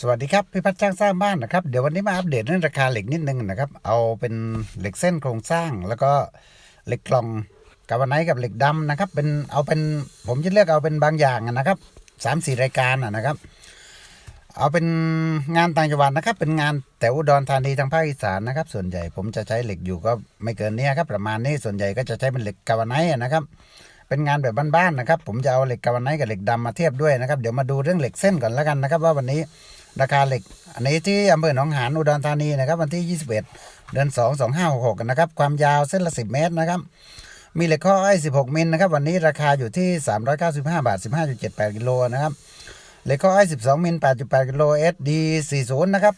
สวัสดีครับพี่พัฒน์ช่างสร้างบ้านนะครับเดี๋ยววันนี้มาอัปเดตเรื่องราคาเหล็กนิดนึงนะครับ เอาเป็นเหล็กเส้นโครงสร้าง แล้วก็เหล็กกล่องกาวไนท์กับเหล็กดำนะครับ เป็นเอาเป็นผมจะเลือกเอาเป็นบางอย่างนะครับสามสี่รายการอะนะครับ เอาเป็นงานต่างจังหวัดนะครับ เป็นงานแต่อุดรธานีทางภาคอีสานนะครับ ส่วนใหญ่ผมจะใช้เหล็กอยู่ก็ไม่เกินเนี้ยครับ ประมาณนี้ส่วนใหญ่ก็จะใช้เป็นเหล็กกาวไนท์อะนะครับเป็นงานแบบบ้านๆนะครับ ผมจะเอาเหล็กกาวไนกับเหล็กดำมาเทียบด้วยนะครับ เดี๋ยวมาดูเรื่องเหล็กเส้นก่อนแล้วกันนะครับ ว่าวันนี้ ราคาเหล็ก อันนี้ที่อำเภอหนองหานอุดรธานีนะครับ วันที่ 21 เดือน 2 2566กันนะครับ ความยาวเส้นละ 10 เมตรนะครับ มีเหล็กข้ออ้อย 16 มิลนะครับ วันนี้ราคาอยู่ที่ 395 บาท 15.78 กิโลนะครับ เหล็กข้ออ้อย 12 มิล 8.8 กิโล SD 40 นะครับ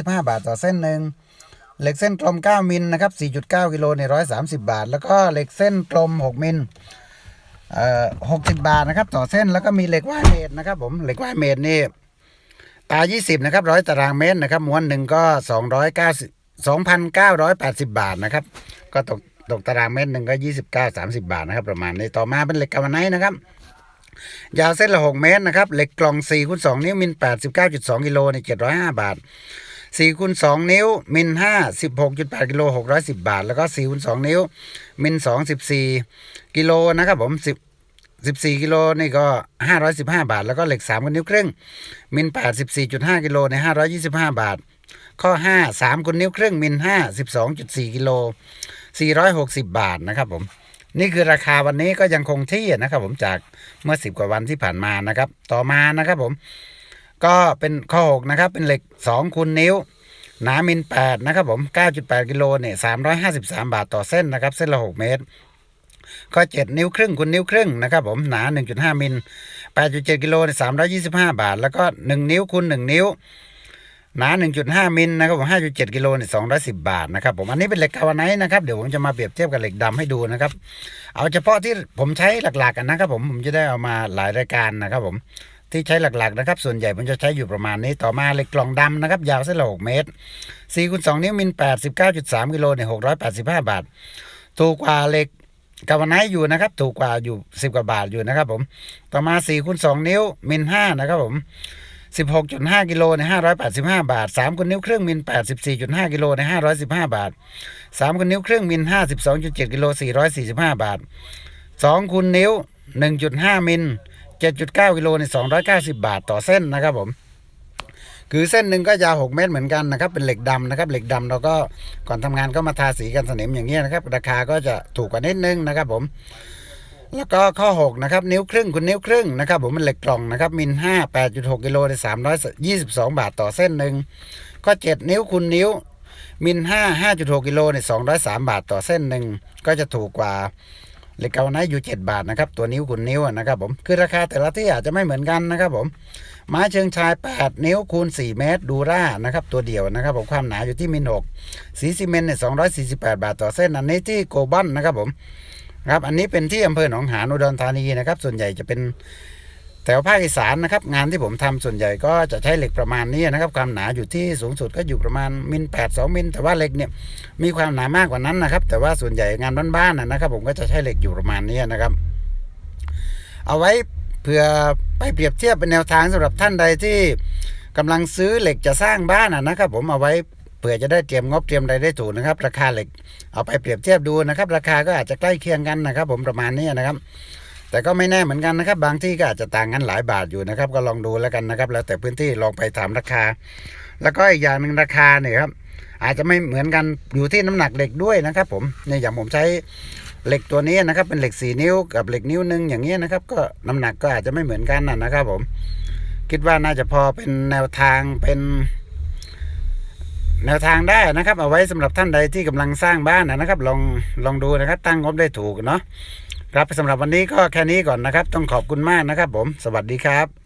225 บาทต่อเส้นหนึ่งเหล็กเส้นกลม 9 มิลนะครับ 4.9 กิโลใน130 บาท แล้วก็เหล็กเส้นกลม 6 มิลเอ่อ60บาทนะครับ ต่อเส้นแล้วก็มีเหล็กว่ายเมตรนะครับผมเหล็กว่ายเมตรนี่ ตา 20 นะครับร้อยตารางเมตรนะครับม้วนหนึ่งก็ 290 2,980 บาทนะครับ ก็ตกตกตารางเมตรหนึ่งก็ 29 30 บาทนะครับประมาณนี้ต่อมาเป็นเหล็กกาวไนท์นะครับยาวเส้นละ 6 เมตรนะครับ เหล็กกล่อง4คูณ2นิ้วมิล89.2กิโลใน705 บาท4คูณ2นิ้ว มิล5 16.8กิโล610 บาท แล้วก็4คูณ2นิ้ว มิล2 14กิโลนะครับผม10 14 กิโลนี่ก็ 515 บาท แล้วก็เหล็ก3คูณนิ้วครึ่ง มิล84.5 กิโลใน525 บาท ข้อ 5 3คูณนิ้วครึ่ง มิล5 12.4 กิโล 460 บาทนะครับผม นี่คือราคาวันนี้ก็ยังคงที่นะครับผมจากเมื่อ 10 กว่าวันที่ผ่านมานะครับ ต่อมานะครับผม ก็เป็นข้อ 6 นะครับ เป็นเหล็ก2คูณนิ้วหนามิล8นะครับผม 9.8 กิโลเนี่ย353 บาทต่อเส้นนะครับ เส้นละ 6 เมตร ข้อ 7 นิ้วครึ่งคูณนิ้วครึ่งนะครับผมหนา 1.5 มิล 8.7 กิโลเนี่ย325 บาท แล้วก็ 1 นิ้วคูณ1นิ้ว หนา 1.5 มิลนะครับผม5.7 กิโลเนี่ย210 บาทนะครับผมอันนี้เป็นเหล็กกาวไนท์นะครับเดี๋ยวผมจะมาเปรียบเทียบกับเหล็กดำให้ดูนะครับ เอาเฉพาะที่ผมใช้หลักๆกันนะครับผมผมจะได้เอามาหลายรายการนะครับผมที่ใช้หลักๆนะครับ ส่วนใหญ่ผมจะใช้อยู่ประมาณนี้ต่อมาเหล็กกล่องดำนะครับ ยาวเส้นละ6เมตร4คูณ2นิ้วมิล89.3กิโลเนี่ย685 บาท ถูกกว่าเหล็ก กาวไนท์อยู่นะครับ ถูกกว่าอยู่10กว่าบาทอยู่นะครับ ผม ต่อมา4คูณ2นิ้วมิล5นะครับ ผม16.5กิโลใน585บาท3คูณนิ้วครึ่งมิล84.5กิโลใน515บาท3คูณนิ้วครึ่งมิล52.7กิโล445บาท2คูณนิ้ว1.5มิล7.9กิโลใน290บาทต่อเส้นนะครับผม คือเส้นหนึ่งก็ยาว 6 เมตรเหมือนกันนะครับ เป็นเหล็กดำนะครับ เหล็กดำเราก็ก่อนทำงานก็มาทาสีกันสนิมอย่างเงี้ยนะครับ ราคาก็จะถูกกว่านิดนึงนะครับผม แล้วก็ข้อ6นะครับนิ้วครึ่งคุณนิ้วครึ่งนะครับผมเป็นเหล็กกล่องนะครับมิล5 8.6กิโลใน322 บาทต่อเส้นหนึ่งข้อ 7 นิ้วคุณนิ้วมิล5 5.6กิโลใน203 บาทต่อเส้นหนึ่งก็จะถูกกว่า เหล็กเกาไนอยู่ 7 บาทนะครับ ตัวนิ้วคุณนิ้วนะครับผม คือราคาแต่ละที่อาจจะไม่เหมือนกันนะครับผม ไม้เชิงชาย 8 นิ้วคูณ 4 เมตร ดูร่านะครับ ตัวเดียวนะครับผม ความหนาอยู่ที่มิลหกสีซีเมนต์เนี่ยสองบาทต่อเส้น อันนี้ที่โกบันนะครับผม ครับ อันนี้เป็นที่อำเภอหนองหานอุดรธานีนะครับ ส่วนใหญ่จะเป็น แถวภาคอีสานนะครับงานที่ผมทำส่วนใหญ่ก็จะใช้เหล็กประมาณนี้นะครับ ความหนาอยู่ที่สูงสุดก็อยู่ประมาณมิลแปดสองมิลแต่ว่าเหล็กเนี่ยมีความหนามากกว่านั้นนะครับ แต่ว่าส่วนใหญ่งานบ้านๆนะนะครับ ผมก็จะใช้เหล็กอยู่ประมาณนี้นะครับ เอาไว้เพื่อไปเปรียบเทียบเป็นแนวทางสำหรับท่านใดที่กำลังซื้อเหล็กจะสร้างบ้านนะนะครับ ผมเอาไว้เผื่อจะได้เตรียมงบเตรียมรายได้ถูกนะครับ ราคาเหล็กเอาไปเปรียบเทียบดูนะครับ ราคาก็อาจจะใกล้เคียงกันนะครับ ผมประมาณนี้นะครับ แต่ก็ไม่แน่เหมือนกันนะครับ บางที่ก็อาจจะต่างกันหลายบาทอยู่นะครับ ก็ลองดูแล้วกันนะครับ แล้วแต่พื้นที่ลองไปถามราคา แล้วก็อีกอย่างหนึ่งราคาเนี่ยครับอาจจะไม่เหมือนกันอยู่ที่น้ำหนักเหล็กด้วยนะครับ ผมเนี่ยอย่างผมใช้เหล็กตัวนี้นะครับ เป็นเหล็กสี่นิ้วกับเหล็กนิ้วหนึ่งอย่างเงี้ยนะครับ ก็น้ำหนักก็อาจจะไม่เหมือนกันนะนะครับ ผม คิดว่าน่าจะพอเป็นแนวทางเป็นแนวทางได้นะครับ เอาไว้สำหรับท่านใดที่กำลังสร้างบ้านนะครับ ลองลองดูนะครับ ตั้งงบได้ถูกเนาะ ครับสำหรับวันนี้ก็แค่นี้ก่อนนะครับ ต้องขอบคุณมากนะครับผม สวัสดีครับ